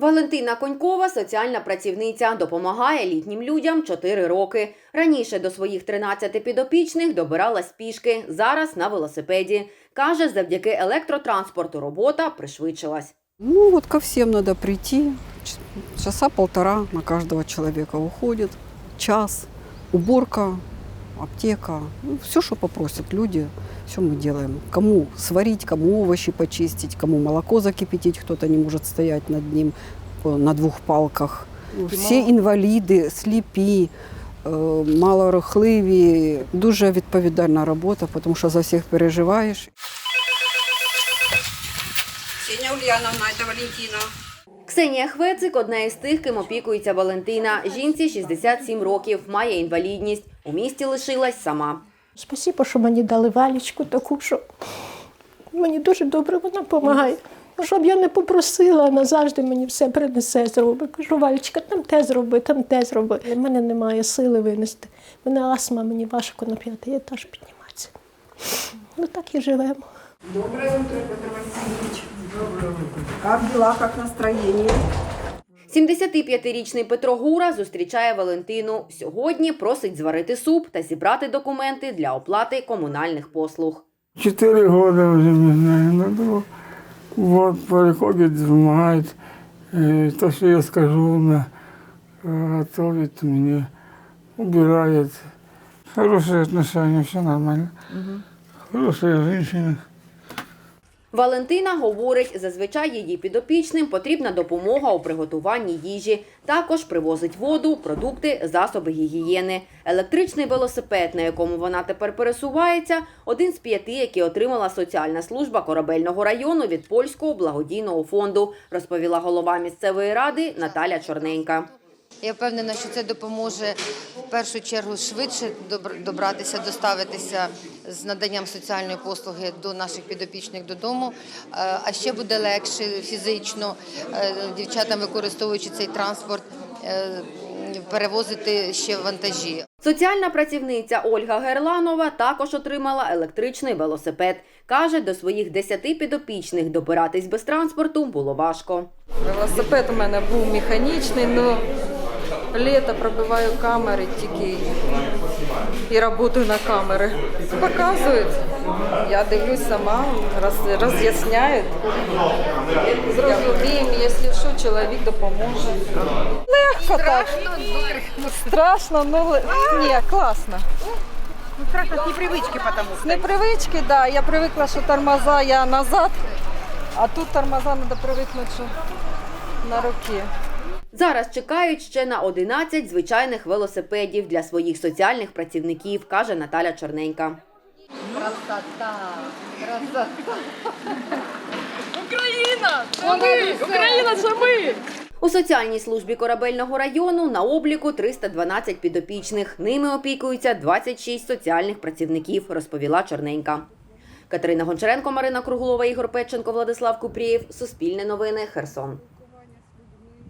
Валентина Конькова, соціальна працівниця, допомагає літнім людям 4 роки. Раніше до своїх 13 підопічних добиралась пішки, зараз на велосипеді. Каже, завдяки електротранспорту робота пришвидшилась. Ну вот ко всем надо прийти. Часа полтора на каждого человека уходит. Час. Уборка, аптека. Ну, все, что попросят люди, все мы делаем. Кому сварить, кому овощи почистить, кому молоко закипятить, кто-то не может стоять над ним э, на двух палках. Все інваліди, сліпі, е, малорухливі. Дуже відповідальна робота, тому що за всіх переживаєш. Ксения Ульяновна, це Валентина. Ксенія Хвецик одна із тих, ким опікується Валентина. Жінці 67 років, має інвалідність. У місті лишилась сама. Спасибо, що мені дали валічку таку, що мені дуже добре вона допомагає. Щоб я не попросила, вона завжди мені все принесе, зробить. Кажу, Валічка, там те зроби, там те зроби. У мене немає сили винести. У мене астма, мені важко на п'ятий етаж підніматися. Ну так і живемо. Доброе утро, Петр Васильевич. Доброе утро. Как дела, как настроение? 75-річний Петро Гура зустрічає Валентину. Сьогодні просить зварити суп та зібрати документи для оплати комунальних послуг. Четыре года уже не знаю, на друг. Вот приходит, помогает. Э, То, что я скажу, она э, готовит мне, убирает. Хорошие отношения, все нормально. Хорошая женщина. Валентина говорить, зазвичай її підопічним потрібна допомога у приготуванні їжі. Також привозить воду, продукти, засоби гігієни. Електричний велосипед, на якому вона тепер пересувається, один з п'яти, які отримала соціальна служба корабельного району від польського благодійного фонду, розповіла голова місцевої ради Наталя Чорненька. Я впевнена, що це допоможе в першу чергу швидше добратися, доставитися з наданням соціальної послуги до наших підопічних додому. Е, А ще буде легше фізично е, дівчатам, використовуючи цей транспорт, е, перевозити ще вантажі. Соціальна працівниця Ольга Герланова також отримала електричний велосипед. Каже, до своїх десяти підопічних добиратись без транспорту було важко. Велосипед у мене був механічний, але літо пробиваю камери тільки і працюю на камери. Показують. Я дивлюсь сама, роз, роз'ясняють. Зрозуміємо, якщо що, чоловік допоможе. Легко так. Страшно, ну ні, класно. Страшно с непривычки потому З непривички, да. Я привикла, що тормоза я назад, а тут тормоза треба привикнути, що на руки. Зараз чекають ще на 11 звичайних велосипедів для своїх соціальних працівників, каже Наталя Чорненька. Україна! Україна сами. У соціальній службі корабельного району на обліку 312 підопічних. Ними опікуються 26 соціальних працівників, розповіла Чорненька. Катерина Гончаренко, Марина Круглова, Ігор Петченко, Владислав Купрієв. Суспільне новини. Херсон.